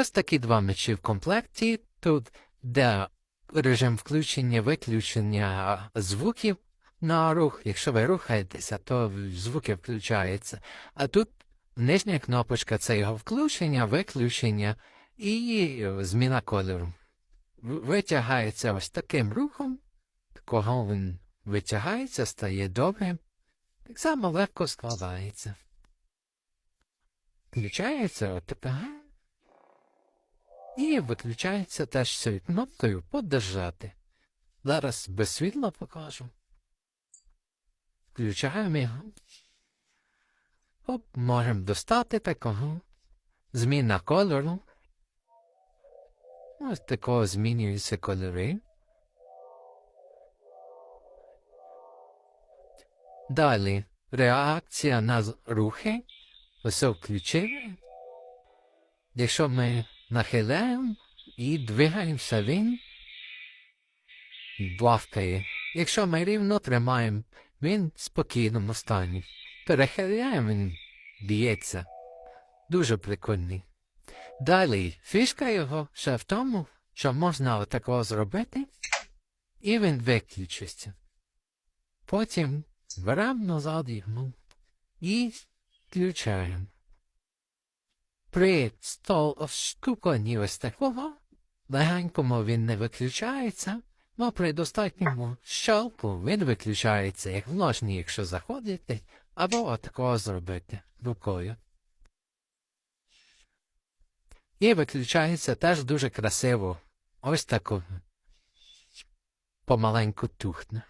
Ось такі два мечі в комплекті. Тут де режим включення, виключення звуків на рух. Якщо ви рухаєтеся, то звуки включаються. А тут нижня кнопочка це його включення, виключення і зміна кольору. Витягається ось таким рухом, кого він витягається, стає добрим. Так само легко складається. Включається отака. І виключається теж цією кнопкою подержати. Зараз без світла покажу. Включаємо його. Оп, можемо достати такого. Зміна кольору. Ось такого змінюються кольори. Далі реакція на рухи. Ось включили. Якщо ми нахиляємо і двигаємося, він блавкає. Якщо ми рівно тримаємо, він в спокійному стані. Перехиляємо, він б'ється. Дуже прикольний. Далі фішка його ще в тому, що можна отакого зробити, і він виключиться. Потім беремо назад його і включаємо. При стовшкуканні ось такого легенькому він не виключається, але при достатньому щелку він виключається як в ножні, якщо заходите, або отакого зробити рукою. І виключається теж дуже красиво. Ось тако помаленьку тухне.